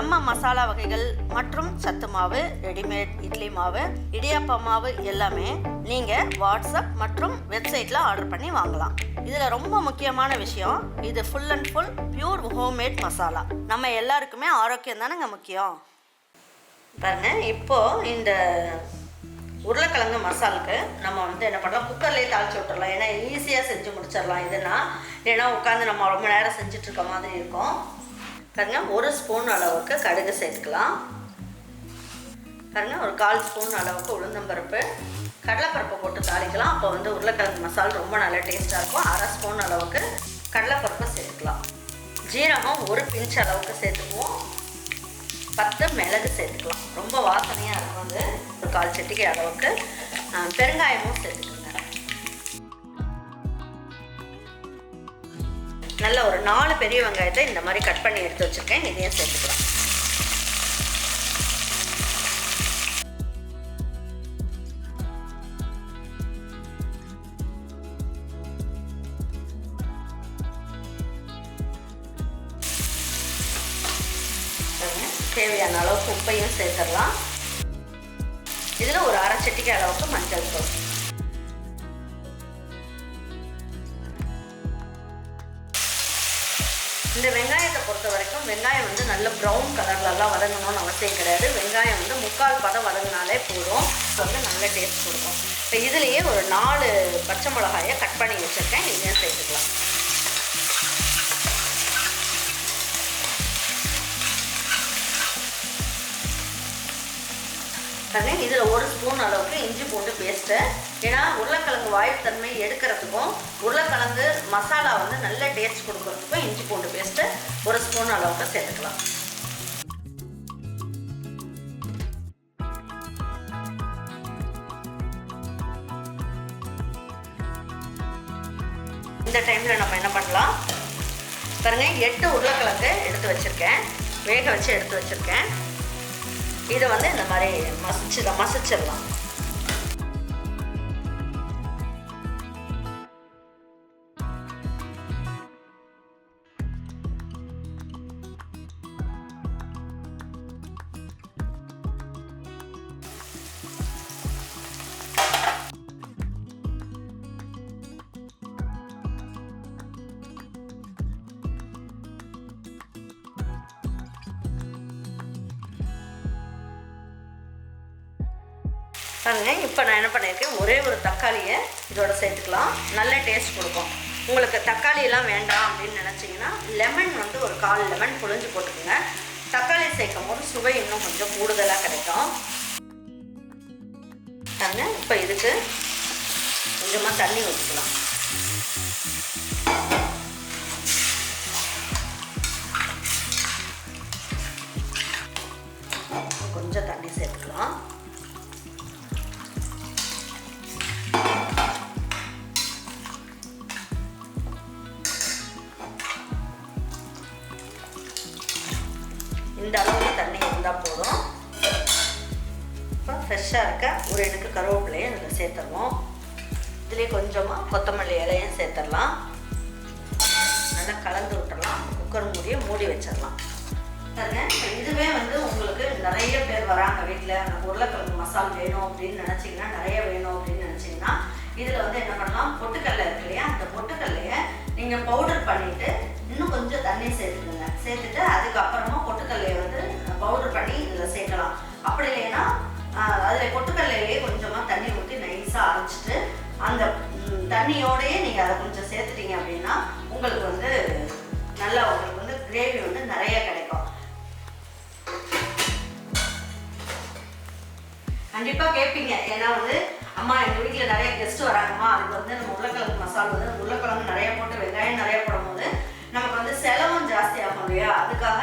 நம்ம மசாலா வகைகள் மற்றும் சத்து மாவு ரெடிமேட் இட்லி மாவு இடியாப்ப மாவு எல்லாமே நீங்கள் வாட்ஸ்அப் மற்றும் வெப்சைட்டில் ஆர்டர் பண்ணி வாங்கலாம். இதில் ரொம்ப முக்கியமான விஷயம் இது full and full pure homemade masala நம்ம எல்லாருக்குமே ஆரோக்கியம் தானேங்க முக்கியம்? பாருங்க இப்போ இந்த உருளைக்கிழங்கு மசாலுக்கு நம்ம வந்து என்ன பண்ணலாம் குக்கர்லேயே தாளிச்சு விட்டுறலாம். ஏன்னா ஈஸியாக செஞ்சு முடிச்சிடலாம். இதுனா ஏன்னா உட்காந்து நம்ம ரொம்ப நேரம் செஞ்சுட்டு இருக்க மாதிரி இருக்கும். பாருங்க ஒரு ஸ்பூன் அளவுக்கு கடுகு சேர்த்துக்கலாம். பாருங்க ஒரு கால் ஸ்பூன் அளவுக்கு உளுந்தம்பருப்பு. கடலைப்பருப்பை போட்டு தாளிக்கலாம். அப்போ வந்து உருளைக்கிழங்கு மசாலா ரொம்ப நல்லா டேஸ்ட்டாக இருக்கும். அரை ஸ்பூன் அளவுக்கு கடலைப்பருப்பை சேர்த்துக்கலாம். ஜீரகம் ஒரு பிஞ்ச் அளவுக்கு சேர்த்துக்குவோம். பத்து மிளகு சேர்த்துக்கலாம். ரொம்ப வாசனையாக இருக்கும் அது. ஒரு கால் சட்டிக்கு அளவுக்கு. பெருங்காயமும் சேர்த்துக்கலாம். நல்ல ஒரு நாலு பெரிய வெங்காயத்தை இந்த மாதிரி கட் பண்ணி எடுத்து வச்சுருக்கேன். இதையும் சேர்த்துக்கலாம் தேவையான அளவுக்கு உப்பையும் சேர்த்துடலாம். இதில் ஒரு அரை சட்டிக்கு அளவுக்கு மஞ்சள் தூள். இந்த வெங்காயத்தை பொறுத்த வரைக்கும் வெங்காயம் வந்து நல்ல ப்ரௌன் கலர்லலாம் வதங்கணும்னு அவசியம் கிடையாது. வெங்காயம் வந்து முக்கால் பதம் வதங்கினாலே போதும். வந்து நல்ல டேஸ்ட் கொடுக்கும். இப்போ இதுலேயே ஒரு நாலு பச்சை மிளகாயை கட் பண்ணி வச்சுருக்கேன். இதையும் சேர்த்துக்கலாம். பண்ணி இதில் ஒரு ஸ்பூன் அளவுக்கு இஞ்சி பூண்டு பேஸ்ட்டு ஏன்னா உருளைக்கிழங்கு வாயுத்தன்மை எடுக்கிறதுக்கும் உருளைக்கிழங்கு மசாலா வந்து நல்ல டேஸ்ட் கொடுக்கறதுக்கும் இஞ்சி பூண்டு பேஸ்ட்டு ஒரு ஸ்பூன் அளவுக்கு சேர்த்துக்கலாம். இந்த டைமில் நம்ம என்ன பண்ணலாம்? பாருங்கள் எட்டு உருளைக்கிழங்கு எடுத்து வச்சுருக்கேன். வேக வச்சு எடுத்து வச்சுருக்கேன். இதை வந்து இந்த மாதிரி மசிச்சு மசிச்சிடலாம் பாருங்க இப்போ நான் என்ன பண்ணியிருக்கேன் ஒரே ஒரு தக்காளியை இதோட சேர்த்துக்கலாம். நல்ல டேஸ்ட் கொடுக்கும். உங்களுக்கு தக்காளியெல்லாம் வேண்டாம் அப்படின்னு நினச்சிங்கன்னா லெமன் வந்து ஒரு கால் லெமன் புழிஞ்சு போட்டுக்கோங்க. தக்காளி சேர்க்கும் போது சுவை இன்னும் கொஞ்சம் கூடுதலாக கிடைக்கும். பாருங்க இப்போ இதுக்கு கொஞ்சமாக தண்ணி ஊற்றிக்கலாம் இந்த அளவுக்கு தண்ணி இருந்தால் போதும். இப்போ ஃப்ரெஷ்ஷாக இருக்க ஒரு எடுக்கு கருவேப்பிலையும் இதில் சேர்த்துருவோம். இதுலேயே கொஞ்சமாக கொத்தமல்லி இலையும் சேர்த்துடலாம். நல்லா கலந்து விட்டுடலாம். குக்கர் மூடியை மூடி வச்சிடலாம். இப்போ இதுவே வந்து உங்களுக்கு நிறைய பேர் வராங்க வீட்டில் எனக்கு உருளைக்கிழங்கு மசால் வேணும் அப்படின்னு நினச்சிங்கன்னா நிறைய வேணும் அப்படின்னு நினச்சிங்கன்னா இதில் வந்து என்ன பண்ணலாம்? பொட்டுக்கடலை இருக்கு இல்லையா? அந்த பொட்டுக்கடலையை நீங்கள் பவுடர் பண்ணிவிட்டு இன்னும் கொஞ்சம் தண்ணி சேர்த்துக்கோங்க. சேர்த்துட்டு அதுக்கப்புறமா பொட்டுக்கடலையை வந்து பவுடர் பண்ணி இதில் சேர்க்கலாம். அப்படி இல்லைன்னா அதில் பொட்டுக்கடலையிலேயே கொஞ்சமாக தண்ணி ஊற்றி நைஸாக அரைச்சிட்டு அந்த தண்ணியோடையே நீங்கள் அதை கொஞ்சம் சேர்த்துட்டீங்க அப்படின்னா உங்களுக்கு வந்து நல்லா உங்களுக்கு வந்து கிரேவி வந்து நிறைய கிடைக்கும். கண்டிப்பாக கேட்பீங்க ஏன்னா வந்து அம்மா எங்கள் வீட்டில் நிறைய கெஸ்ட் வராங்கம்மா. அதுக்கு வந்து நம்ம உருளைக்கிழங்கு மசாலா வந்து உருளைக்கிழங்கு நிறைய போட்டு வெங்காயம் நிறைய போடும்போது நமக்கு வந்து செலவும் ஜாஸ்தி ஆகும் இல்லையா? அதுக்காக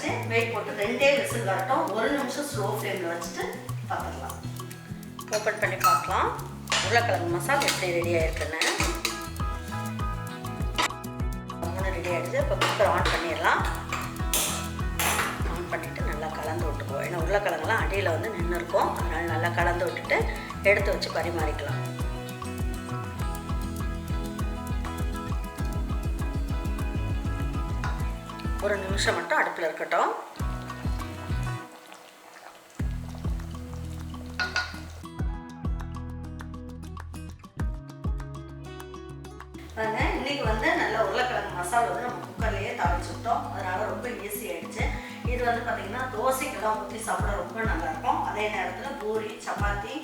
வெயிட் வெயிட் போட்டு ரெண்டே விசில் வரட்டும். ஒரு நிமிஷம் ஸ்லோ ஃப்ளேமில் வச்சுட்டு பார்த்துக்கலாம் ஓப்பன் பண்ணி பார்க்கலாம். உருளைக்கிழங்கு மசாலா எப்படி ரெடி ஆயிருக்குன்னு. மூணு ரெடி ஆகிடுச்சு இப்போ குக்கர் ஆன் பண்ணிடலாம். ஆன் பண்ணிவிட்டு நல்லா கலந்து விட்டுக்குவோம் ஏன்னா உருளைக்கிழங்குலாம் அடியில் வந்து நின்று இருக்கும் அதனால் நல்லா கலந்து விட்டுட்டு எடுத்து வச்சு பரிமாறிக்கலாம். ஒரு நிமிஷம் மட்டும் அடுப்பில் இருக்கட்டும். பாருங்க இன்னைக்கு வந்து நல்ல உருளைக்கிழங்கு மசாலா வந்து நம்ம குக்கர்லேயே தாளிச்சுட்டோம் அதனால ரொம்ப ஈஸி ஆயிடுச்சு. இது வந்து பார்த்தீங்கன்னா தோசைக்கெல்லாம் ஊற்றி சாப்பிட ரொம்ப நல்லா இருக்கும் அதே நேரத்தில் பூரி சப்பாத்தி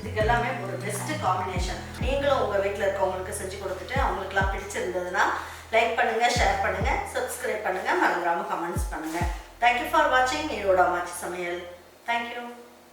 இதுக்கு எல்லாமே ஒரு பெஸ்ட் காம்பினேஷன் நீங்களும் உங்கள் வீட்டில் இருக்கவங்களுக்கு செஞ்சு கொடுத்துட்டு அவங்களுக்குலாம் பிடிச்சிருந்ததுன்னா லைக் பண்ணுங்கள் ஷேர் பண்ணுங்கள் சப்ஸ்கிரைப் பண்ணுங்கள் மறந்துடாமல் கமெண்ட்ஸ் பண்ணுங்கள் தேங்க்யூ ஃபார் வாட்சிங் ஈரோட அம்மாச்சி சமையல். தேங்க்யூ